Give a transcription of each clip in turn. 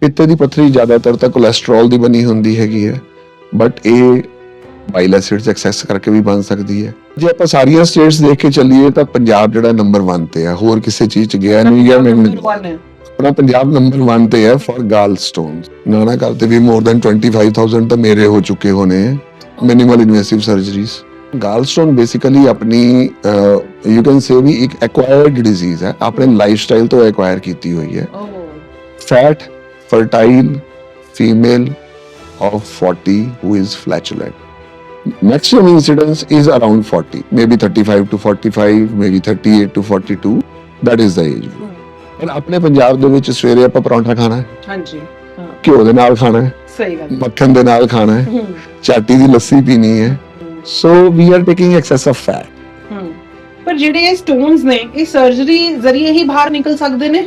ਪਿੱਤੇ ਦੀ ਪੱਥਰੀ ਜ਼ਿਆਦਾਤਰ ਤਾਂ ਕੋਲੇਸਟ੍ਰੋਲ ਦੀ ਬਣੀ ਹੁੰਦੀ ਹੈਗੀ ਹੈ ਬਟ ਇਹ ਬਾਈਲ ਐਸਿਡਸ ਐਕਸੈਸ ਕਰਕੇ ਵੀ ਬਣ ਸਕਦੀ ਹੈ। ਜੇ ਆਪਾਂ ਸਾਰੀਆਂ ਸਟੇਟਸ ਦੇਖ ਕੇ ਚੱਲੀਏ ਤਾਂ ਪੰਜਾਬ ਜਿਹੜਾ ਨੰਬਰ 1 ਤੇ ਆ ਹੋਰ ਕਿਸੇ ਚੀਜ਼ ਚ ਗਿਆ ਨਹੀਂ ਗਿਆ ਮੈਨੂੰ ਹੈ। ਆਪਣਾ ਪੰਜਾਬ ਨੰਬਰ 1 ਤੇ ਹੈ ਫॉर ਗਾਲ ਸਟੋਨਸ ਨਾਨਾ ਘਰ ਤੇ ਵੀ ਮੋਰ ਦੈਨ 25000 ਤਾਂ ਮੇਰੇ ਹੋ ਚੁੱਕੇ ਹੋਣੇ minimal invasive surgeries gall stone basically ਆਪਣੀ ਯੂ ਕੈਨ ਸੇ ਵੀ ਇੱਕ ਐਕਵਾਇਰਡ ਡਿਜ਼ੀਜ਼ ਹੈ ਆਪਣੇ ਲਾਈਫਸਟਾਈਲ ਤੋਂ ਐਕਵਾਇਰ ਕੀਤੀ ਹੋਈ ਹੈ। fat, fertile female of 40 who is flatulent. Maximum incidence is around 40, maybe 35 to 45, maybe 38 to 42. That is the age. Group. ਪਰ ਆਪਣੇ ਪੰਜਾਬ ਦੇ ਵਿੱਚ ਸਵੇਰੇ ਆਪਾਂ ਪਰੌਂਠਾ ਖਾਣਾ ਹੈ ਹਾਂਜੀ ਹਾਂ ਘਿਓ ਦੇ ਨਾਲ ਖਾਣਾ ਹੈ ਸਹੀ ਗੱਲ ਮੱਖਣ ਦੇ ਨਾਲ ਖਾਣਾ ਹੈ ਹੂੰ ਚਾਟੀ ਦੀ ਲੱਸੀ ਪੀਣੀ ਹੈ so we are taking excess of fat ਹੂੰ ਪਰ ਜਿਹੜੇ ਇਹ ਸਟੋਨਸ ਨੇ ਇਹ ਸਰਜਰੀ ਜ਼ਰੀਏ ਹੀ ਬਾਹਰ ਨਿਕਲ ਸਕਦੇ ਨੇ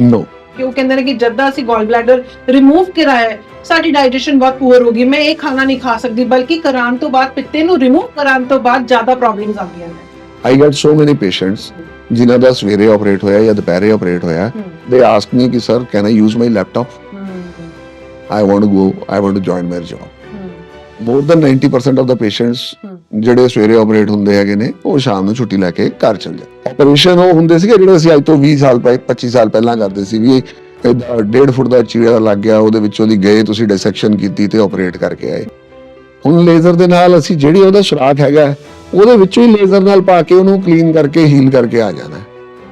ਨੋ ਕਿ ਉਹ ਕਹਿੰਦੇ ਨੇ ਕਿ ਜਦ ਦਾ ਅਸੀਂ ਗਾਲ ਬਲੈਡਰ ਰਿਮੂਵ ਕਰਾਇਆ ਹੈ, ਸਾਡੀ ਡਾਈਜੈਸ਼ਨ ਬਹੁਤ ਪੂਅਰ ਹੋ ਗਈ। ਮੈਂ ਇਹ ਖਾਣਾ ਨਹੀਂ ਖਾ ਸਕਦੀ ਬਲਕਿ ਕਰਾਉਣ ਤੋਂ ਬਾਅਦ ਪਿੱਤੇ ਨੂੰ ਰਿਮੂਵ ਕਰਾਉਣ ਤੋਂ ਬਾਅਦ ਜ਼ਿਆਦਾ ਪ੍ਰੋਬਲਮਸ ਆਉਂਦੀਆਂ ਨੇ। I get so many patients ਜਿਨ੍ਹਾਂ ਦਾ ਸਵੇਰੇ ਆਪਰੇਟ ਹੋਇਆ ਜਾਂ ਦੁਪਹਿਰੇ ਆਪਰੇਟ ਹੋਇਆ me ki sir can i use my laptop? ਹੂੰ। I want to go i want to join my job ਹੂੰ। More than 90% of the patients ਹੂੰ। ਜਿਹੜੇ ਸਵੇਰੇ ਆਪਰੇਟ ਹੁੰਦੇ ਹੈਗੇ ਨੇ ਉਹ ਸ਼ਾਮ ਨੂੰ ਛੁੱਟੀ ਲੈ ਕੇ ਘਰ ਚਲ ਜਾਂਦੇ ਆਪਰੇਸ਼ਨ ਉਹ ਹੁੰਦੇ ਸੀਗੇ ਜਿਹੜੇ ਅਸੀਂ ਅੱਜ ਤੋਂ 20 ਸਾਲ ਪਹਿ 25 ਸਾਲ ਪਹਿਲਾਂ ਕਰਦੇ ਸੀ ਵੀ ਡੇਢ ਫੁੱਟ ਦਾ ਚੀੜਾ ਲੱਗ ਗਿਆ ਉਹਦੇ ਵਿੱਚੋਂ ਦੀ ਗਏ ਤੁਸੀਂ ਡਿਸੈਕਸ਼ਨ ਕੀਤੀ ਤੇ ਆਪਰੇਟ ਕਰਕੇ ਆਏ। ਹੁਣ ਲੇਜ਼ਰ ਦੇ ਨਾਲ ਅਸੀਂ ਜਿਹੜੀ ਉਹਦਾ ਸੁਰਾਖ ਹੈਗਾ ਉਹਦੇ ਵਿੱਚੋਂ ਹੀ ਲੇਜ਼ਰ ਨਾਲ ਪਾ ਕੇ ਉਹਨੂੰ ਕਲੀਨ ਕਰਕੇ ਹੀਲ ਕਰਕੇ ਆ ਜਾਣਾ।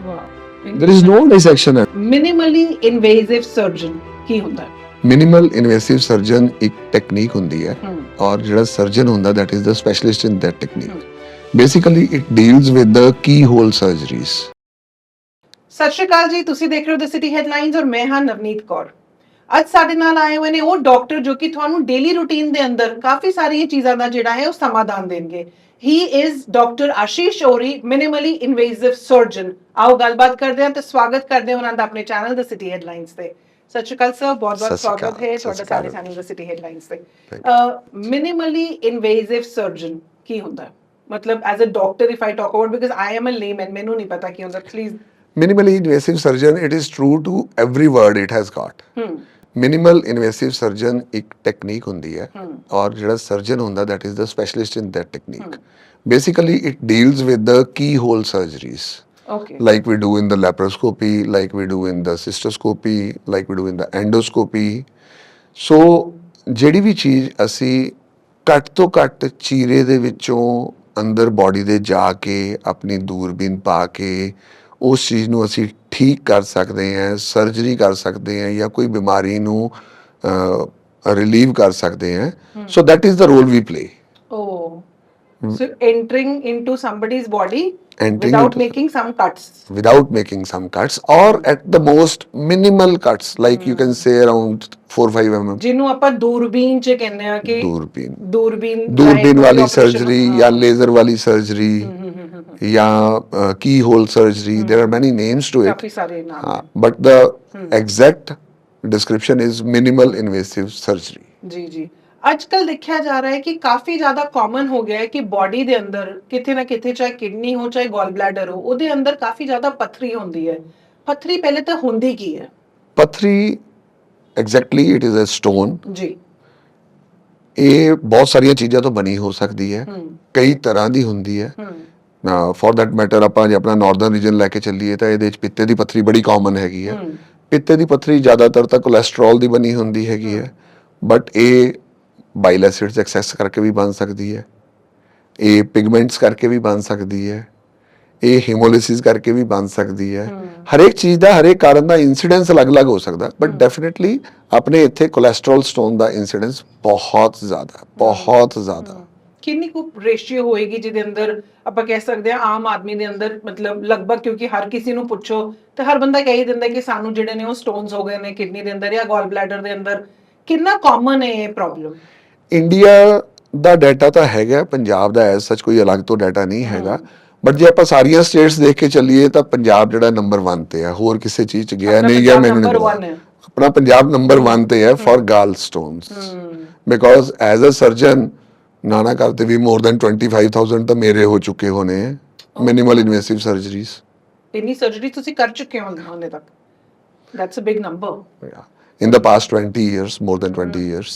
ਵਾਹ there is no dissection minimally invasive surgeon ਕੀ ਹੁੰਦਾ? ਹੈ ਮਿਨੀਮਲ ਇਨਵੇਸਿਵ ਸਰਜਨ ਇੱਕ ਟੈਕਨੀਕ ਹੁੰਦੀ ਹੈ ਔਰ ਜਿਹੜਾ ਸਰਜਨ ਹੁੰਦਾ that is the specialist in that technique Hmm. basically it deals with the keyhole surgeries ਸਤਿ ਸ਼੍ਰੀ ਅਕਾਲ ਜੀ ਤੁਸੀਂ ਦੇਖ ਰਹੇ ਹੋ ਦ ਸਿਟੀ ਹੈਡਲਾਈਨਸ ਔਰ ਮੈਂ ਹਾਂ ਨਵਨੀਤ ਕੌਰ। ਅੱਜ ਸਾਡੇ ਨਾਲ ਆਏ ਹੋਏ ਨੇ ਉਹ ਡਾਕਟਰ ਜੋ ਕਿ ਤੁਹਾਨੂੰ ਡੇਲੀ ਰੂਟੀਨ ਦੇ ਅੰਦਰ ਕਾਫੀ ਸਾਰੀਆਂ ਚੀਜ਼ਾਂ ਦਾ ਜਿਹੜਾ ਹੈ ਉਹ ਸਮਾਧਾਨ ਦੇਣਗੇ। He is doctor Ashish Auri minimally invasive surgeon ਆਓ ਗੱਲਬਾਤ ਕਰਦੇ ਹਾਂ ਤੇ ਸਵਾਗਤ ਕਰਦੇ ਹਾਂ ਉਹਨਾਂ ਦਾ ਆਪਣੇ ਚੈਨਲ ਦ ਸਿਟੀ ਹੈਡਲਾਈਨਸ ਤੇ। ਸਤਿ ਸ਼੍ਰੀ ਅਕਾਲ ਸਰ ਬਹੁਤ ਸਤਿ ਬਹੁਤ ਸ਼੍ਰੀ ਸਵਾਗਤ ਅਕਾਲ, ਹੈ ਸਤਿ ਤੁਹਾਡਾ ਸ਼੍ਰੀ ਸਾਰੇ ਅਕਾਲ। ਚੈਨਲ ਦ ਸਿਟੀ ਹੈਡਲਾਈਨਸ ਤੇ Thank ਮਿਨੀਮਲੀ ਇਨਵੇਸਿਵ ਸਰਜਨ ਕੀ ਹੁੰਦਾ ਹੈ ਮਤਲਬ as a doctor if I talk about because I am a layman ਮੈਨੂੰ ਨਹੀਂ ਪਤਾ ਕੀ ਹੁੰਦਾ please minimally invasive surgeon it is true to every word it has got hmm minimal invasive surgeon ਇੱਕ ਟੈਕਨੀਕ ਹੁੰਦੀ ਹੈ ਹਮ ਔਰ ਜਿਹੜਾ ਸਰਜਨ ਹੁੰਦਾ that is the specialist in that technique basically it deals with the keyhole surgeries Okay. like we do in the laparoscopy, like we do in the cystoscopy, like we do in the endoscopy. ਸੋ ਜਿਹੜੀ ਵੀ ਚੀਜ਼ ਅਸੀਂ ਘੱਟ ਤੋਂ ਘੱਟ ਚੀਰੇ ਦੇ ਵਿੱਚੋਂ ਅੰਦਰ body ਦੇ ਜਾ ਕੇ ਆਪਣੀ ਦੂਰਬੀਨ ਪਾ ਕੇ ਉਸ ਚੀਜ਼ ਨੂੰ ਅਸੀਂ ਠੀਕ ਕਰ ਸਕਦੇ ਹਾਂ ਸਰਜਰੀ ਕਰ ਸਕਦੇ ਹਾਂ ਜਾਂ ਕੋਈ ਬਿਮਾਰੀ ਨੂੰ ਰਿਲੀਵ ਕਰ ਸਕਦੇ ਹਾਂ ਸੋ that is the role we play Oh. So entering into somebody's body Entering without into- making some cuts. without making some cuts or at the most minimal cuts like you can say around 4 5 mm ਜਿਹਨੂੰ ਆਪਾਂ ਦੂਰਬੀਨ ਚ ਕਹਿੰਦੇ ਆ ਕਿ ਦੂਰਬੀਨ ਦੂਰਬੀਨ ਦੂਰਬੀਨ ਰਾਹੀਂ ਵਾਲੀ operation- ਸਰਜਰੀ ਹਾਂ। ਜਾਂ ਲੇਜ਼ਰ ਵਾਲੀ ਸਰਜਰੀ ਜਾਂ keyhole surgery there are many names to it ਕਾਫੀ ਸਾਰੇ ਨਾਮ ਹਾਂ but the exact description is minimal invasive surgery ਜੀ ਜੀ ਅੱਜ ਕੱਲ ਦੇਖਿਆ ਜਾ ਰਿਹਾ ਹੈ ਕਿ ਕਾਫੀ ਜ਼ਿਆਦਾ ਕਾਮਨ ਹੋ ਗਿਆ ਹੈ ਕਿ ਬਾਡੀ ਦੇ ਅੰਦਰ ਕਿਤੇ ਨਾ ਕਿਤੇ ਚਾਹੇ ਕਿਡਨੀ ਹੋ ਚਾਹੇ ਗੋਲ ਬਲੈਡਰ ਹੋ ਉਹਦੇ ਅੰਦਰ ਕਾਫੀ ਜ਼ਿਆਦਾ ਪਥਰੀ ਹੁੰਦੀ ਹੈ। ਪਥਰੀ ਪਹਿਲੇ ਤਾਂ ਹੁੰਦੀ ਕੀ ਹੈ? ਪਥਰੀ exactly it is a stone ਜੀ। ਇਹ ਬਹੁਤ ਸਾਰੀਆਂ ਚੀਜ਼ਾਂ ਤੋਂ ਬਣੀ ਹੋ ਸਕਦੀ ਹੈ। ਕਈ ਤਰ੍ਹਾਂ ਦੀ ਹੁੰਦੀ ਹੈ। ਫॉर ਦੈਟ ਮੈਟਰ ਆਪਾਂ ਜੇ ਆਪਣਾ ਨਾਰਥਰਨ ਰੀਜਨ ਲੈ ਕੇ ਚੱਲੀਏ ਤਾਂ ਇਹਦੇ ਵਿੱਚ ਪਿੱਤੇ ਦੀ ਪਥਰੀ ਬੜੀ ਕਾਮਨ ਹੈਗੀ ਹੈ। ਪਿੱਤੇ ਦੀ ਪਥਰੀ ਜ਼ਿਆਦਾਤਰ ਤਾਂ ਕੋਲੇਸਟ੍ਰੋਲ ਦੀ ਬਣੀ ਹੁੰਦੀ ਹੈਗੀ ਹੈ। ਬਟ ਇਹ ਬਾਈਲ ਐਸਿਡਸ ਐਕਸੈਸ ਕਰਕੇ ਵੀ ਬਣ ਸਕਦੀ ਹੈ। ਇਹ ਪਿਗਮੈਂਟਸ ਕਰਕੇ ਵੀ ਬਣ ਸਕਦੀ ਹੈ। ਇਹ ਹੀਮੋਲਿਸਿਸ ਕਰਕੇ ਵੀ ਬਣ ਸਕਦੀ ਹੈ। ਹਰੇਕ ਚੀਜ਼ ਦਾ ਹਰੇਕ ਕਾਰਨ ਦਾ ਇਨਸੀਡੈਂਸ ਅਲੱਗ-ਅਲੱਗ ਹੋ ਸਕਦਾ ਬਟ ਡੈਫੀਨਿਟਲੀ ਆਪਣੇ ਇੱਥੇ ਕੋਲੇਸਟ੍ਰੋਲ ਸਟੋਨ ਦਾ ਇਨਸੀਡੈਂਸ ਬਹੁਤ ਜ਼ਿਆਦਾ ਬਹੁਤ ਜ਼ਿਆਦਾ। ਕਿੰਨੀ ਕੁ ਰੇਸ਼ੀਓ ਹੋਏਗੀ ਜਿਹਦੇ ਅੰਦਰ ਆਪਾਂ ਕਹਿ ਸਕਦੇ ਹਾਂ ਆਮ ਆਦਮੀ ਦੇ ਅੰਦਰ ਮਤਲਬ ਲਗਭਗ ਕਿਉਂਕਿ ਹਰ ਕਿਸੇ ਨੂੰ ਪੁੱਛੋ ਤੇ ਹਰ ਬੰਦਾ ਕਹਿ ਹੀ ਦਿੰਦਾ ਕਿ ਸਾਨੂੰ ਜਿਹੜੇ ਨੇ ਉਹ ਸਟੋਨਸ ਹੋ ਗਏ ਨੇ ਕਿਡਨੀ ਦੇ ਅੰਦਰ ਜਾਂ ਗਾਲ ਬਲੈਡਰ ਦੇ ਅੰਦਰ। ਕਿੰਨਾ ਕਾਮਨ ਹੈ ਇਹ ਪ੍ਰੋਬਲਮ ਇੰਡੀਆ ਦਾ ਡਾਟਾ ਤਾਂ ਹੈਗਾ ਪੰਜਾਬ ਦਾ ਐਸ ਸੱਚ ਕੋਈ ਅਲੱਗ ਤੋਂ ਡਾਟਾ ਨਹੀਂ ਹੈਗਾ। ਬਟ ਜੇ ਆਪਾਂ ਸਾਰੀਆਂ ਸਟੇਟਸ ਦੇਖ ਕੇ ਚੱਲੀਏ ਤਾਂ ਪੰਜਾਬ ਜਿਹੜਾ ਨੰਬਰ 1 ਤੇ ਆ। ਹੋਰ ਕਿਸੇ ਚੀਜ਼ ਚ ਗਿਆ ਨਹੀਂ ਗਿਆ ਮੈਨੂੰ ਨਹੀਂ ਪਤਾ। ਆਪਣਾ ਪੰਜਾਬ ਨੰਬਰ 1 ਤੇ ਹੈ। For gall stones because as a surgeon ਨਾਨਾ ਘਰ ਤੇ ਵੀ ਮੋਰ ਦੈਨ 25000 ਤਾਂ ਮੇਰੇ ਹੋ ਚੁੱਕੇ ਹੋਣੇ ਮਿਨੀਮਲ ਇਨਵੇਸਿਵ ਸਰਜਰੀਜ਼ ਇੰਨੀ ਸਰਜਰੀ ਤੁਸੀਂ ਕਰ ਚੁੱਕੇ ਹੋ ਹਾਲੇ ਤੱਕ। That's a big number in the past 20 years more than 20 years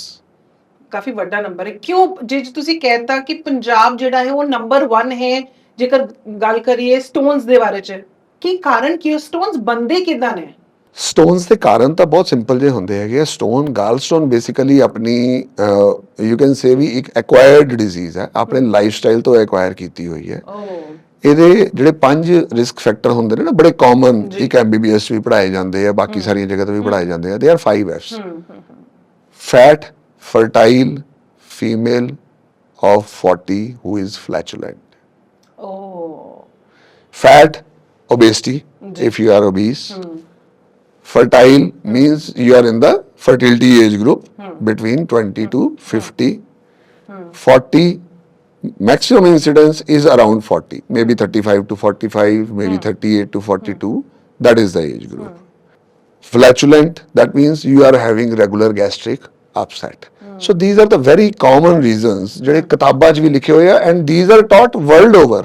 ਕਾਫੀ ਵੱਡਾ ਨੰਬਰ ਹੈ। ਕਿਉਂ ਜੇ ਤੁਸੀਂ ਕਹਿਤਾ ਕਿ ਪੰਜਾਬ ਜਿਹੜਾ ਹੈ ਉਹ ਨੰਬਰ 1 ਹੈ ਜੇਕਰ ਗੱਲ ਕਰੀਏ ਸਟੋਨਸ ਦੇ ਬਾਰੇ ਚ ਕੀ ਕਾਰਨ ਕੀ ਸਟੋਨਸ ਬੰਦੇ ਕਿਦਾਂ ਨੇ? ਸਟੋਨਸ ਦੇ ਕਾਰਨ ਤਾਂ ਬਹੁਤ ਸਿੰਪਲ ਜਿਹੇ ਹੁੰਦੇ ਹੈਗੇ ਸਟੋਨ ਗਾਲ ਸਟੋਨ ਬੇਸਿਕਲੀ ਆਪਣੀ ਯੂ ਕੈਨ ਸੇ ਵੀ ਇੱਕ ਐਕਵਾਇਰਡ ਡਿਜ਼ੀਜ਼ ਹੈ। ਆਪਣੇ ਲਾਈਫਸਟਾਈਲ ਤੋਂ ਐਕਵਾਇਰ ਕੀਤੀ ਹੋਈ ਹੈ। ਇਹਦੇ ਜਿਹੜੇ ਪੰਜ ਰਿਸਕ ਫੈਕਟਰ ਹੁੰਦੇ ਨੇ ਨਾ ਬੜੇ ਕਾਮਨ ਇੱਕ ਐਮਬੀਬੀਐਸ ਵੀ ਪੜਾਏ ਜਾਂਦੇ ਆ ਬਾਕੀ ਸਾਰੀਆਂ ਜਗ੍ਹਾ ਤੇ ਵੀ ਪੜਾਏ ਜਾਂਦੇ ਆ। They are 5 S fat, fertile, female of 40 who is flatulent. Oh Fat, obesity, if you are obese. Hmm. Fertile hmm. means you are in the fertility age group hmm. between 20 to 50. 40, maximum incidence is around 40, maybe 35 to 45, maybe 38 to 42. That is the age group. flatulent that means you are having regular gastric upset so these are the very common reasons ਜਿਹੜੇ ਕਿਤਾਬਾਂ 'ਚ ਵੀ ਲਿਖੇ ਹੋਏ ਆ and these are taught world over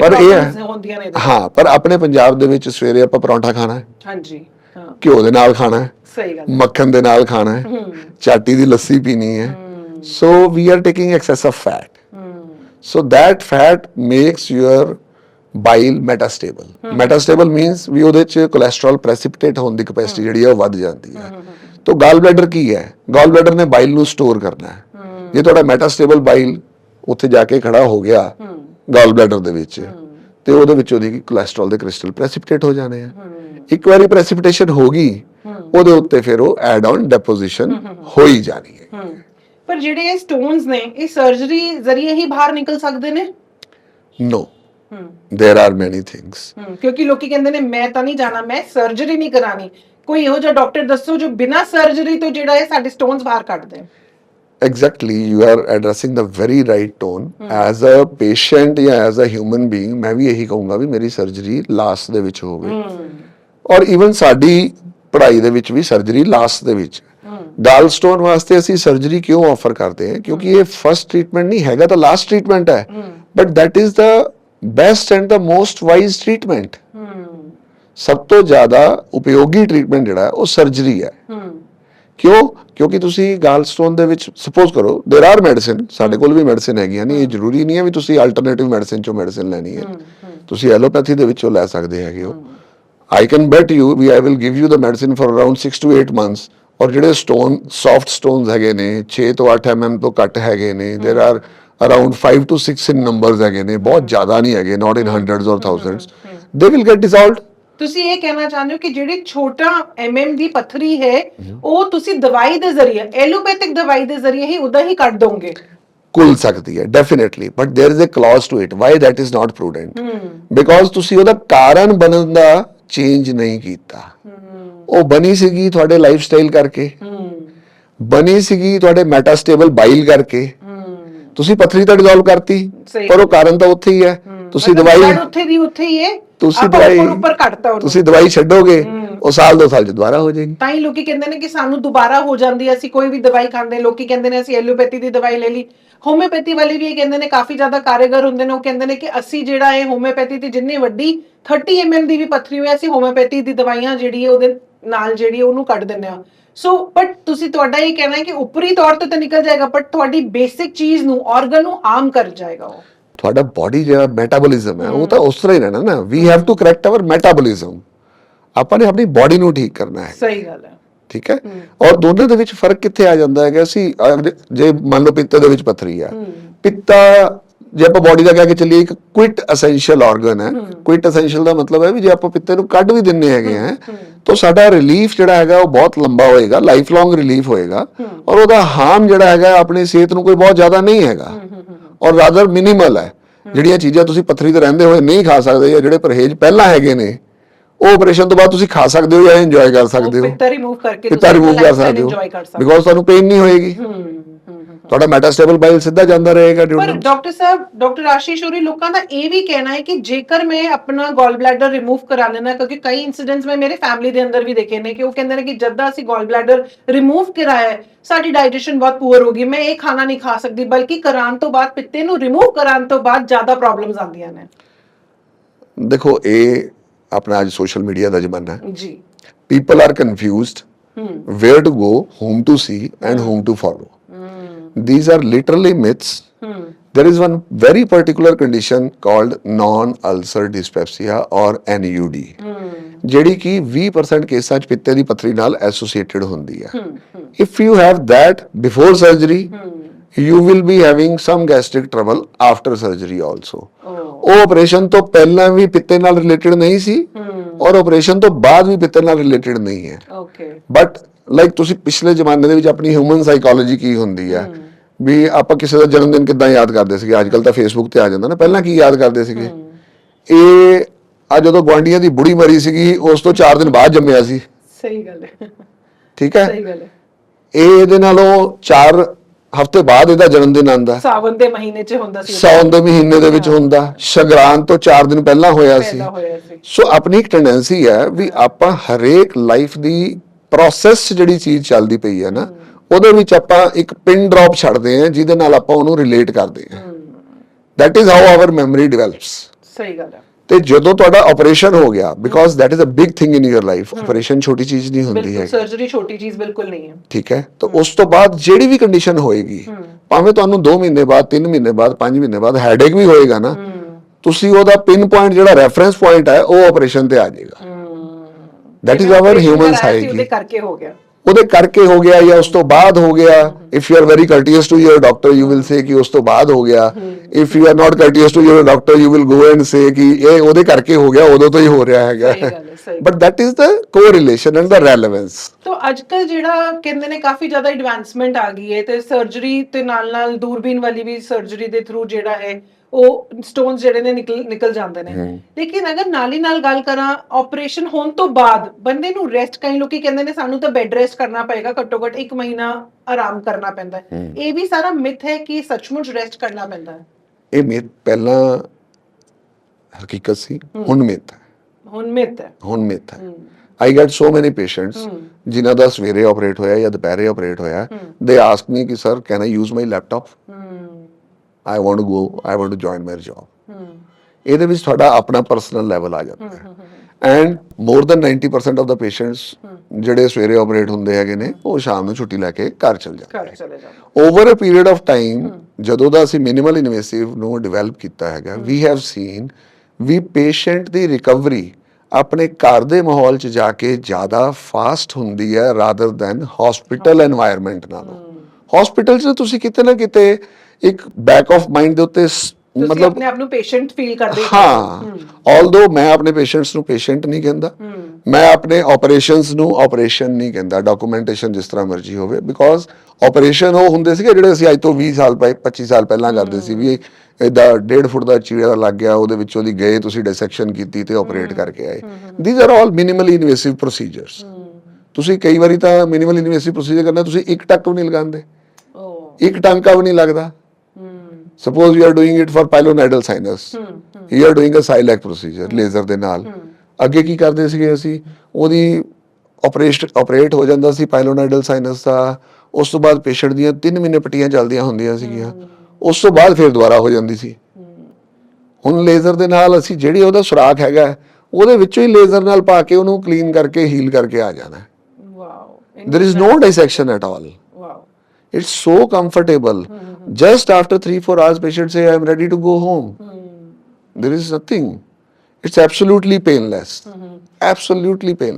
ਪਰ ਇਹ ਹੁੰਦੀਆਂ ਨੇ। ਹਾਂ ਪਰ ਆਪਣੇ ਪੰਜਾਬ ਦੇ ਵਿੱਚ ਸਵੇਰੇ ਆਪਾਂ ਪਰੌਂਠਾ ਖਾਣਾ ਹੈ ਹਾਂਜੀ ਹਾਂ ਘਿਓ ਦੇ ਨਾਲ ਖਾਣਾ ਹੈ ਸਹੀ ਗੱਲ ਮੱਖਣ ਦੇ ਨਾਲ ਖਾਣਾ ਹੈ ਚਾਟੀ ਦੀ ਲੱਸੀ ਪੀਣੀ ਹੈ so we are taking excess of fat so that fat makes your bile metastable metastable means ਵੀ ਉਹਦੇ ਚ ਕੋਲੇਸਟ੍ਰੋਲ ਪ੍ਰੈਸਿਪਿਟੇਟ ਹੋਣ ਦੀ ਕਪੈਸਿਟੀ ਜਿਹੜੀ ਹੈ ਉਹ ਵੱਧ ਜਾਂਦੀ ਹੈ ਤਾਂ ਗਾਲ ਬਲੈਡਰ ਕੀ ਹੈ? ਗਾਲ ਬਲੈਡਰ ਨੇ ਬਾਈਲ ਨੂੰ ਸਟੋਰ ਕਰਨਾ ਹੈ। ਜੇ ਤੁਹਾਡਾ ਮੈਟਾਸਟੇਬਲ ਬਾਈਲ ਉੱਥੇ ਜਾ ਕੇ ਖੜਾ ਹੋ ਗਿਆ ਗਾਲ ਬਲੈਡਰ ਦੇ ਵਿੱਚ ਤੇ ਉਹਦੇ ਵਿੱਚ ਉਹਦੀ ਕੋਲੇਸਟ੍ਰੋਲ ਦੇ ਕ੍ਰਿਸਟਲ ਪ੍ਰੈਸਿਪਿਟੇਟ ਹੋ ਜਾਣੇ ਆ। ਇੱਕ ਵਾਰੀ ਪ੍ਰੈਸਿਪਿਟੇਸ਼ਨ ਹੋ ਗਈ ਉਹਦੇ ਉੱਤੇ ਫਿਰ ਉਹ ਐਡ ਆਨ ਡੈਪੋਜੀਸ਼ਨ ਹੋ ਹੀ। ਜਾਣੀ ਹੈ। ਪਰ ਜਿਹੜੇ ਇਹ ਸਟੋਨਸ ਨੇ ਇਹ ਸਰਜਰੀ ਜ਼ਰੀਏ ਹੀ ਬਾਹਰ ਨਿਕਲ ਸਕਦੇ ਨੇ? There are many things. ਹਮ, ਕਿਉਂਕਿ ਲੋਕੀ ਕਹਿੰਦੇ ਨੇ ਮੈਂ ਤਾਂ ਨਹੀਂ ਜਾਣਾ ਮੈਂ ਸਰਜਰੀ ਨਹੀਂ ਕਰਾਣੀ। ਕੋਈ ਇਹੋ ਜਿਹਾ ਡਾਕਟਰ ਦੱਸੋ ਜੋ ਬਿਨਾਂ ਸਰਜਰੀ ਤੋਂ ਜਿਹੜਾ ਹੈ ਸਾਡੇ ਸਟੋਨਸ ਬਾਹਰ ਕੱਢ ਦੇ exactly you are addressing the very right tone. as a patient ਜਾਂ as a human being ਮੈਂ ਵੀ ਇਹੀ ਕਹੂੰਗਾ ਵੀ ਮੇਰੀ ਸਰਜਰੀ ਲਾਸਟ ਦੇ ਵਿੱਚ ਹੋਵੇ ਔਰ ਇਵਨ ਸਾਡੀ ਪੜ੍ਹਾਈ ਦੇ ਵਿੱਚ ਵੀ ਸਰਜਰੀ ਲਾਸਟ ਦੇ ਵਿੱਚ। ਗਾਲ ਸਟੋਨ ਵਾਸਤੇ ਅਸੀਂ ਸਰਜਰੀ ਕਿਉਂ ਆਫਰ ਕਰਦੇ ਹਾਂ? ਕਿਉਂਕਿ ਇਹ ਫਰਸਟ ਟ੍ਰੀਟਮੈਂਟ ਨਹੀਂ ਹੈਗਾ ਤਾਂ ਲਾਸਟ ਟ੍ਰੀਟਮੈਂਟ ਹੈ। But that is the best and the most wise treatment ਸਭ ਤੋਂ ਜ਼ਿਆਦਾ ਉਪਯੋਗੀ ਟ੍ਰੀਟਮੈਂਟ ਜਿਹੜਾ ਉਹ ਸਰਜਰੀ ਹੈ। ਕਿਉਂ? ਕਿਉਂਕਿ ਤੁਸੀਂ ਗਾਲਸਟੋਨ ਦੇ ਵਿੱਚ ਸੁਪੋਜ਼ ਕਰੋ देयर ਆਰ ਮੈਡੀਸਿਨ ਸਾਡੇ ਕੋਲ ਵੀ ਮੈਡੀਸਿਨ ਹੈਗੀਆਂ ਨਹੀਂ ਇਹ ਜ਼ਰੂਰੀ ਨਹੀਂ ਹੈ ਵੀ ਤੁਸੀਂ ਅਲਟਰਨੇਟਿਵ ਮੈਡੀਸਿਨ ਚੋਂ ਮੈਡੀਸਿਨ ਲੈਣੀ ਹੈ। ਤੁਸੀਂ ਐਲੋਪੈਥੀ ਦੇ ਵਿੱਚੋਂ ਲੈ ਸਕਦੇ ਹੈਗੇ ਹੋ। I can bet you we I will give you the medicine for around 6 to 8 months ਔਰ ਜਿਹੜੇ ਸਟੋਨ ਸੌਫਟ ਸਟੋਨਸ ਹੈਗੇ ਨੇ 6 ਤੋਂ 8 ਐਮਐਮ ਤੋਂ ਘੱਟ ਹੈਗੇ ਨੇ there are around 5 to 6 in numbers ਹੈਗੇ ਨੇ ਬਹੁਤ ਜ਼ਿਆਦਾ ਨਹੀਂ ਹੈਗੇ not in hundreds or thousands they will get dissolved ਤੁਸੀਂ ਇਹ ਕਹਿਣਾ ਚਾਹੁੰਦੇ ਹੋ ਕਿ ਜਿਹੜੀ ਛੋਟਾ ਐਮਐਮ ਦੀ ਪੱਥਰੀ ਹੈ ਉਹ ਤੁਸੀਂ ਦਵਾਈ ਦੇ ਜ਼ਰੀਏ ਐਲੋਪੈਥਿਕ ਦਵਾਈ ਦੇ ਜ਼ਰੀਏ ਹੀ ਉਦਾਂ ਹੀ ਕੱਢ ਦੋਗੇ ਖੁੱਲ ਸਕਦੀ ਹੈ definitely but there is a clause to it why that is not prudent because ਤੁਸੀਂ ਉਹਦਾ ਕਾਰਨ ਬਣਨ ਦਾ ਚੇਂਜ ਨਹੀਂ ਕੀਤਾ ਉਹ ਬਣੀ ਸੀਗੀ ਤੁਹਾਡੇ ਲਾਈਫ ਸਟਾਈਲ ਕਰਕੇ ਬਣੀ ਸੀਗੀ ਤੁਹਾਡੇ ਮੈਟਾਸਟੇਬਲ ਬਾਈਲ ਕਰਕੇ ਤੁਸੀਂ ਪਥਰੀ ਤਾਂ ਡਿਸੋਲਵ ਕਰਤੀ ਸਹੀ। ਪਰ ਉਹ ਕਾਰਨ ਤਾਂ ਉੱਥੇ ਹੀ ਹੈ ਤੁਸੀਂ ਮਤਲਬ ਦਵਾਈ ਜੜ ਉੱਥੇ ਦੀ ਉੱਥੇ ਹੀ ਹੈ ਤੁਸੀਂ ਆਪਾਂ ਦਵਾਈ ਉੱਪਰ ਉੱਪਰ ਉਹਨੂੰ ਤੁਸੀਂ ਦਵਾਈ ਛੱਡੋਗੇ ਉਹ ਸਾਲ ਦੋ ਸਾਲ ਚ ਦੁਬਾਰਾ ਹੋ ਜਾਏਗੀ। ਤਾਂ ਹੀ ਲੋਕੀ ਕਹਿੰਦੇ ਨੇ ਕਿ ਸਾਨੂੰ ਦੁਬਾਰਾ ਹੋ ਜਾਂਦੀ ਹੈ ਅਸੀਂ ਕੋਈ ਵੀ ਦਵਾਈ ਖਾਂਦੇ ਲੋਕੀ ਕਹਿੰਦੇ ਨੇ ਅਸੀਂ ਐਲੋਪੈਥੀ ਦੀ ਦਵਾਈ ਲੈ ਲਈ। ਹੋਮਿਓਪੈਥੀ ਵਾਲੇ ਵੀ ਇਹ ਕਹਿੰਦੇ ਨੇ ਕਾਫੀ ਜ਼ਿਆਦਾ ਕਾਰਗਰ ਹੁੰਦੇ ਨੇ ਉਹ ਕਹਿੰਦੇ ਨੇ ਕਿ ਅਸੀਂ ਜਿਹੜਾ ਇਹ ਹੋਮਿਓਪੈਥੀ ਦੀ ਜਿੰਨੀ ਵੱਡੀ 30 ml ਦੀ ਵੀ ਪੱਥਰੀ ਹੋਏ ਅਸੀਂ ਹੋਮਿਓਪੈਥੀ ਦੀ ਦਵਾਈਆਂ ਜਿਹੜੀ ਹੈ ਉਹਦੇ ਨਾਲ ਜਿਹੜੀ ਹੈ ਉਹਨੂੰ ਕੱਢ ਦਿੰਦੇ ਆ ਸੋ ਬਟ ਤੁਸੀਂ ਤੁਹਾਡਾ ਇਹ ਕਹਿਣਾ ਹੈ ਕਿ ਉੱਪਰੀ ਤੌਰ ਤੇ ਤਾਂ ਨਿਕਲ ਜਾਏਗਾ ਬਟ ਤੁਹਾਡੀ ਬੇਸਿਕ ਚੀਜ਼ ਨੂੰ ਆਰਗਨ ਨੂੰ ਹਾਰਮ ਕਰ ਜਾਏਗਾ ਉਹ। ਤੁਹਾਡਾ ਬਾਡੀ ਜਿਹੜਾ ਮੈਟਾਬੋਲਿਜ਼ਮ ਹੈ ਉਹ ਤਾਂ ਉਸ ਤਰ੍ਹਾਂ ਹੀ ਰਹਿਣਾ ਨਾ। We have to correct our metabolism ਆਪਾਂ ਨੇ ਆਪਣੀ ਬਾਡੀ ਨੂੰ ਠੀਕ ਕਰਨਾ ਹੈ। ਸਹੀ ਗੱਲ ਹੈ। ਠੀਕ ਹੈ? ਔਰ ਦੋਨਾਂ ਦੇ ਵਿੱਚ ਫ਼ਰਕ ਕਿੱਥੇ ਆ ਜਾਂਦਾ ਹੈਗਾ? ਅਸੀਂ ਅਗਰ ਜੇ ਮੰਨ ਲਓ ਪਿੱਤੇ ਦੇ ਵਿੱਚ ਪੱਥਰੀ ਆ। ਪਿੱਤਾ ਜੇ ਆਪਾਂ ਬਾਡੀ ਦਾ ਕਹਿ ਕੇ ਚੱਲੀਏ ਇੱਕ ਕੁਇਟ ਐਸੈਂਸ਼ੀਅਲ ਆਰਗਨ ਹੈ। ਕੁਇਟ ਐਸੈਂਸ਼ੀਅਲ ਦਾ ਮਤਲਬ ਹੈ ਵੀ ਜੇ ਆਪਾਂ ਪਿੱਤੇ ਨੂੰ ਕੱਢ ਵੀ ਦਿੰਨੇ ਹੈਗੇ ਆ ਤਾਂ ਸਾਡਾ ਰਿਲੀਫ ਜਿਹੜਾ ਹੈਗਾ ਉਹ ਬਹੁਤ ਲੰਬਾ ਹੋਏਗਾ ਲਾਈਫ ਲੌਂਗ ਰਿਲੀਫ ਹੋਏਗਾ ਔਰ ਉਹਦਾ ਹਾਰਮ ਜਿਹੜਾ ਹੈਗਾ ਆਪਣੀ ਸਿਹਤ ਨੂੰ ਕੋਈ ਬਹੁਤ ਜ਼ਿਆਦਾ ਨਹੀਂ ਹੈਗਾ। ਔਰ ਰਾਦਰ ਮਿਨੀਮਲ ਹੈ। ਜਿਹੜੀਆਂ ਚੀਜ਼ਾਂ ਤੁਸੀਂ ਪੱਥਰੀ ਤੇ ਰਹਿੰਦੇ ਹੋਏ ਨਹੀਂ ਖਾ ਸਕਦੇ ਜਾਂ ਜਿਹੜੇ ਪਰਹੇਜ਼ ਪਹਿਲਾਂ ਹੈਗੇ ਨੇ ਉਹ ਆਪਰੇਸ਼ਨ ਤੋਂ ਬਾਅਦ ਤੁਸੀਂ ਖਾ ਸਕਦੇ ਹੋ ਜਾਂ ਇੰਜੋਏ ਕਰ ਸਕਦੇ ਹੋ। ਪਿੱਤਾ ਰਿਮੂਵ ਕਰਕੇ ਪਿੱਤਾ ਰਿਮੂਵ ਕਰ ਸਕਦੇ ਹੋ। ਬਿਕੋਜ਼ ਤੁਹਾਨੂੰ ਪੇਨ ਨਹੀਂ ਹੋਏਗੀ। ਤੁਹਾਡਾ ਮੈਟਾਸਟੇਬਲ ਬਾਈਲ ਸਿੱਧਾ ਜਾਂਦਾ ਰਹੇਗਾ ਪਰ ਡਾਕਟਰ ਸਾਹਿਬ ਡਾਕਟਰ ਆਸ਼ੀਸ਼ ਹੋਰੀ ਲੋਕਾਂ ਦਾ ਇਹ ਵੀ ਕਹਿਣਾ ਹੈ ਕਿ ਜੇਕਰ ਮੈਂ ਆਪਣਾ ਗੋਲ ਬਲੈਡਰ ਰਿਮੂਵ ਕਰਾ ਲੈਣਾ ਕਿਉਂਕਿ ਕਈ ਇਨਸੀਡੈਂਟਸ ਮੈਂ ਮੇਰੇ ਫੈਮਿਲੀ ਦੇ ਅੰਦਰ ਵੀ ਦੇਖੇ ਨੇ ਕਿ ਉਹ ਕਹਿੰਦੇ ਨੇ ਕਿ ਜਦ ਅਸੀਂ ਗੋਲ ਬਲੈਡਰ ਰਿਮੂਵ ਕਰਾਇਆ ਹੈ, ਸਾਡੀ ਡਾਈਜੈਸ਼ਨ ਬਹੁਤ ਪੂਅਰ ਹੋ ਗਈ ਮੈਂ ਇਹ ਖਾਣਾ ਨਹੀਂ ਖਾ ਸਕਦੀ ਬਲਕਿ ਕਰਾਉਣ ਤੋਂ ਬਾਅਦ ਪਿੱਤੇ ਨੂੰ ਰਿਮੂਵ ਕਰਾਉਣ ਤੋਂ ਬਾਅਦ ਜ਼ਿਆਦਾ ਪ੍ਰੋਬਲਮਸ ਆਉਂਦੀਆਂ ਨੇ। ਦੇਖੋ ਇਹ ਆਪਣਾ ਅੱਜ ਸੋਸ਼ਲ ਮੀਡੀਆ ਦਾ ਜ਼ਮਾਨਾ ਹੈ ਜੀ people are confused where to go whom to see and whom to follow these are literally myths there is one very particular condition called non-ulcer dyspepsia or NUD ਜਿਹੜੀ ਕਿ 20% ਕੇਸਾਂ 'ਚ ਪਿੱਤੇ ਦੀ ਪੱਥਰੀ ਨਾਲ ਐਸੋਸੀਏਟਡ ਹੁੰਦੀ ਹੈ if you have that before surgery you will be having some gastric trouble after surgery also ਉਹ operation ਤੋਂ ਪਹਿਲਾਂ ਵੀ ਪਿੱਤੇ ਨਾਲ ਰਿਲੇਟਡ ਨਹੀਂ ਸੀ ਔਰ ਆਪਰੇਸ਼ਨ ਤੋਂ ਬਾਅਦ ਵੀ ਪਿੱਤੇ ਨਾਲ ਰਿਲੇਟਡ ਨਹੀਂ ਹੈ। ਓਕੇ ਬਟ ਲਾਈਕ ਤੁਸੀਂ ਪਿਛਲੇ ਜ਼ਮਾਨੇ ਦੇ ਵਿੱਚ ਆਪਣੀ ਹਿਊਮਨ ਸਾਈਕੋਲੋਜੀ ਕੀ ਹੁੰਦੀ ਹੈ। ਵੀ ਆਪਾਂ ਕਿਸੇ ਦਾ ਜਨਮ ਦਿਨ ਕਿੱਦਾਂ ਯਾਦ ਕਰਦੇ ਸੀਗੇ? ਅੱਜ ਕੱਲ ਤਾਂ ਫੇਸਬੁੱਕ ਤੇ ਆ ਜਾਂਦਾ ਨਾ। ਪਹਿਲਾਂ ਕੀ ਯਾਦ ਕਰਦੇ ਸੀਗੇ? ਇਹ ਆ ਜਦੋਂ ਗਵਾਂਡੀਆਂ ਦੀ ਬੁੜੀ ਮਰੀ ਸੀਗੀ ਉਸ ਤੋਂ 4 ਦਿਨ ਬਾਅਦ ਜੰਮਿਆ ਸੀ। ਸਹੀ ਗੱਲ ਹੈ। ਠੀਕ ਹੈ? ਸਹੀ ਗੱਲ ਹੈ। ਇਹ ਇਹਦੇ ਨਾਲੋਂ 4 ਹਫ਼ਤੇ ਬਾਅਦ ਇਹਦਾ ਜਨਮ ਦਿਨ ਆਂਦਾ ਸਾਵਨ ਦੇ ਮਹੀਨੇ 'ਚ ਹੁੰਦਾ ਸੀ ਸੌਣ ਦੇ ਮਹੀਨੇ ਦੇ ਵਿੱਚ ਹੁੰਦਾ। ਸ਼ਗਰਾਨ ਤੋਂ 4 ਦਿਨ ਪਹਿਲਾਂ ਹੋਇਆ ਸੀ। ਸੀ। ਆਪਣੀ ਇੱਕ ਟੈਂਡੈਂਸੀ ਹੈ ਵੀ ਆਪਾਂ ਹਰੇਕ ਲਾਈਫ ਦੀ ਪ੍ਰੋਸੈਸ ਜਿਹੜੀ ਚੀਜ਼ ਚੱਲਦੀ ਪਈ ਹੈ ਨਾ ਉਹਦੇ ਵਿੱਚ ਆਪਾਂ ਇੱਕ ਪਿਨ ਡ੍ਰੌਪ ਛੱਡਦੇ ਹਾਂ ਜਿਹਦੇ ਨਾਲ ਆਪਾਂ ਉਹਨੂੰ ਰਿਲੇਟ ਕਰਦੇ ਹਾਂ। That is how our memory develops ਸਹੀ ਗੱਲ ਹੈ। ਤੇ ਜਦੋਂ ਤੁਹਾਡਾ ਆਪਰੇਸ਼ਨ ਹੋ ਗਿਆ because that is a big thing in your life operation ਛੋਟੀ ਚੀਜ਼ ਨਹੀਂ ਹੁੰਦੀ ਬਿਲਕੁਲ ਹੈ ਸਰਜਰੀ ਛੋਟੀ ਚੀਜ਼ ਬਿਲਕੁਲ ਨਹੀਂ ਹੈ। ਠੀਕ ਹੈ? ਤਾਂ ਉਸ ਤੋਂ ਬਾਅਦ ਜਿਹੜੀ ਵੀ ਕੰਡੀਸ਼ਨ ਹੋਏਗੀ ਭਾਵੇਂ ਤੁਹਾਨੂੰ 2 ਮਹੀਨੇ ਬਾਅਦ 3 ਮਹੀਨੇ ਬਾਅਦ 5 ਮਹੀਨੇ ਬਾਅਦ ਹੈਡੇਕ ਵੀ ਹੋਏਗਾ ਨਾ ਤੁਸੀਂ ਉਹਦਾ ਪਿਨ ਪੁਆਇੰਟ ਜਿਹੜਾ ਰੈਫਰੈਂਸ ਪੁਆਇੰਟ ਹੈ ਉਹ ਆਪਰੇਸ਼ਨ ਤੇ ਆ ਜਾਏਗਾ। that is our human ਕਰਾਇਆ ਸੀ, ਉਹਦੇ psyche ਕਰਕੇ ਹੋ ਗਿਆ। ਉਹਦੇ ਕਰਕੇ ਹੋ ਗਿਆ ਜਾਂ ਉਸ ਤੋਂ ਬਾਅਦ ਹੋ ਗਿਆ if you are very courteous to your doctor you will say ਕਿ ਉਸ ਤੋਂ ਬਾਅਦ ਹੋ ਗਿਆ। If you are not courteous to your doctor you will go and say ਕਿ ਇਹ ਉਹਦੇ ਕਰਕੇ ਹੋ ਗਿਆ ਉਦੋਂ ਤੋਂ ਹੀ ਹੋ ਰਿਹਾ ਹੈਗਾ। But that is the correlation and the relevance ਤੋ ਅੱਜਕੱਲ ਜਿਹੜਾ ਕਹਿੰਦੇ ਨੇ ਕਾਫੀ ਜ਼ਿਆਦਾ ਐਡਵਾਂਸਮੈਂਟ ਆ ਗਈ ਹੈ ਤੇ ਸਰਜਰੀ ਤੇ ਨਾਲ ਨਾਲ ਦੂਰਬੀਨ ਵਾਲੀ ਵੀ ਸਰਜਰੀ ਦੇ ਥਰੂ ਜਿਹੜਾ ਹੈ ਉਹ ਸਟੋਨਸ ਜਿਹੜੇ ਨੇ ਨਿਕਲ ਨਿਕਲ ਜਾਂਦੇ ਨੇ। ਲੇਕਿਨ ਅਗਰ ਨਾਲ ਨਾਲ ਗੱਲ ਕਰਾਂ ਆਪਰੇਸ਼ਨ ਹੋਣ ਤੋਂ ਬਾਅਦ ਬੰਦੇ ਨੂੰ ਰੈਸਟ ਕਈ ਲੋਕੀ ਕਹਿੰਦੇ ਨੇ ਸਾਨੂੰ ਤਾਂ ਬੈੱਡ ਰੈਸਟ ਕਰਨਾ ਪਏਗਾ ਘੱਟੋ ਘੱਟ 1 ਮਹੀਨਾ ਆਰਾਮ ਕਰਨਾ ਪੈਂਦਾ ਹੈ। ਇਹ ਵੀ ਸਾਰਾ ਮਿਥ ਹੈ ਕਿ ਸੱਚਮੁੱਚ ਰੈਸਟ ਕਰਨਾ ਪੈਂਦਾ ਹੈ। ਇਹ ਮੇਰ ਪਹਿਲਾਂ ਹਕੀਕਤ ਸੀ ਹੁਣ ਮਿੱਥ ਹੈ। ਹੁਣ ਮਿਥ ਹੈ। ਹੁਣ ਮਿੱਥ ਹੈ। I get so many patients ਜਿਨ੍ਹਾਂ ਦਾ ਸਵੇਰੇ ਆਪਰੇਟ ਹੋਇਆ ਜਾਂ ਦੁਪਹਿਰੇ ਆਪਰੇਟ ਹੋਇਆ ਦੇ ਆਸਕ ਮੀ ਕਿ sir can I use my laptop I want to go I want to join my job ਇਹਦੇ ਵਿੱਚ ਤੁਹਾਡਾ ਆਪਣਾ ਪਰਸਨਲ ਲੈਵਲ ਆ ਜਾਂਦਾ ਹੈ। And more than 90% of the patients ਜਿਹੜੇ ਸਵੇਰੇ ਆਪਰੇਟ ਹੁੰਦੇ ਹੈਗੇ ਨੇ ਉਹ ਸ਼ਾਮ ਨੂੰ ਛੁੱਟੀ ਲੈ ਕੇ ਘਰ ਚਲ ਜਾਂਦੇ ਘਰ ਚਲੇ ਜਾਂਦੇ over a period of time ਜਦੋਂ ਦਾ ਅਸੀਂ ਮਿਨੀਮਲ ਇਨਵੇਸਿਵ ਨੂੰ ਡਿਵੈਲਪ ਕੀਤਾ ਹੈਗਾ ਵੀ ਹੈਵ ਸੀਨ ਵੀ ਪੇਸ਼ੈਂਟ ਦੀ ਰਿਕਵਰੀ ਆਪਣੇ ਘਰ ਦੇ ਮਾਹੌਲ 'ਚ ਜਾ ਕੇ ਜ਼ਿਆਦਾ ਫਾਸਟ ਹੁੰਦੀ ਹੈ ਰਾਦਰ ਦੈਨ ਹਸਪੀਟਲ এনवायरमेंट ਨਾਲੋਂ। ਹਸਪੀਟਲ 'ਚ ਤੁਸੀਂ ਕਿਤੇ ਨਾ ਕਿਤੇ ਇੱਕ ਬੈਕ ਆਫ ਮਾਈਂਡ ਦੇ ਉੱਤੇ ਮਤਲਬ ਆਪਣੇ ਆਪ ਨੂੰ ਪੇਸ਼ੈਂਟ ਫੀਲ ਕਰਦੇ ਹੋ। ਹਾਂ ਆਲਦੋ ਮੈਂ ਆਪਣੇ ਪੇਸ਼ੈਂਟਸ ਨੂੰ ਪੇਸ਼ੈਂਟ ਨਹੀਂ ਕਹਿੰਦਾ ਮੈਂ ਆਪਣੇ ਆਪਰੇਸ਼ਨਸ ਨੂੰ ਆਪਰੇਸ਼ਨ ਨਹੀਂ ਕਹਿੰਦਾ ਡਾਕੂਮੈਂਟੇਸ਼ਨ ਜਿਸ ਤਰ੍ਹਾਂ ਮਰਜ਼ੀ ਹੋਵੇ ਬਿਕੋਜ਼ ਆਪਰੇਸ਼ਨ ਉਹ ਹੁੰਦੇ ਸੀਗੇ ਜਿਹੜੇ ਅਸੀਂ ਅੱਜ ਤੋਂ 20 ਸਾਲ ਪਹਿ 25 ਸਾਲ ਪਹਿਲਾਂ ਕਰਦੇ ਸੀ ਵੀ ਇਹਦਾ 1.5 ਫੁੱਟ ਦਾ ਚੀੜਾ ਲੱਗ ਗਿਆ ਉਹਦੇ ਵਿੱਚੋਂ ਦੀ ਗਏ ਤੁਸੀਂ ਡਿਸੈਕਸ਼ਨ ਕੀਤੀ ਤੇ ਆਪਰੇਟ ਕਰਕੇ ਆਏ। These are all minimally invasive procedures ਤੁਸੀਂ ਕਈ ਵਾਰੀ ਤਾਂ ਮਿਨੀਮਲ ਇਨਵੇਸਿਵ ਪ੍ਰੋਸੀਜਰ ਕਰਨਾ ਤੁਸੀਂ ਇੱਕ ਟੱਕ ਵੀ ਨਹੀਂ ਲਗਾਉਂਦੇ। ਇੱਕ ਟਾਂਕਾ ਵੀ ਨਹੀਂ ਲੱਗਦਾ। Suppose you are doing it for pilonidal sinus. You are doing a Silac procedure laser ਦੇ ਨਾਲ ਅੱਗੇ ਕੀ ਕਰਦੇ ਸੀਗੇ ਅਸੀਂ? ਉਹਦੀ ਆਪਰੇਸ਼ਨ ਆਪਰੇਟ ਹੋ ਜਾਂਦਾ ਸੀ ਪਾਇਲੋਨਾਈਡਲ ਸਾਈਨਸ ਦਾ। ਉਸ ਤੋਂ ਬਾਅਦ ਪੇਸ਼ੈਂਟ ਦੀਆਂ 3 ਮਹੀਨੇ ਪੱਟੀਆਂ ਚੱਲਦੀਆਂ ਹੁੰਦੀਆਂ ਸੀਗੀਆਂ। ਉਸ ਤੋਂ ਬਾਅਦ ਫਿਰ ਦੁਬਾਰਾ ਹੋ ਜਾਂਦੀ ਸੀ। ਹੁਣ ਲੇਜ਼ਰ ਦੇ ਨਾਲ ਅਸੀਂ ਜਿਹੜੀ ਉਹਦਾ ਸੁਰਾਖ ਹੈਗਾ ਉਹਦੇ ਵਿੱਚੋਂ ਹੀ ਲੇਜ਼ਰ ਨਾਲ ਪਾ ਕੇ ਉਹਨੂੰ ਕਲੀਨ ਕਰਕੇ ਹੀਲ ਕਰਕੇ ਆ ਜਾਣਾ। Wow there is no dissection at all wow It's so comfortable. Just after three, four hours, patients say, I'm ready to go home. Hmm. There is nothing. It's absolutely painless. Mm-hmm. Absolutely painless.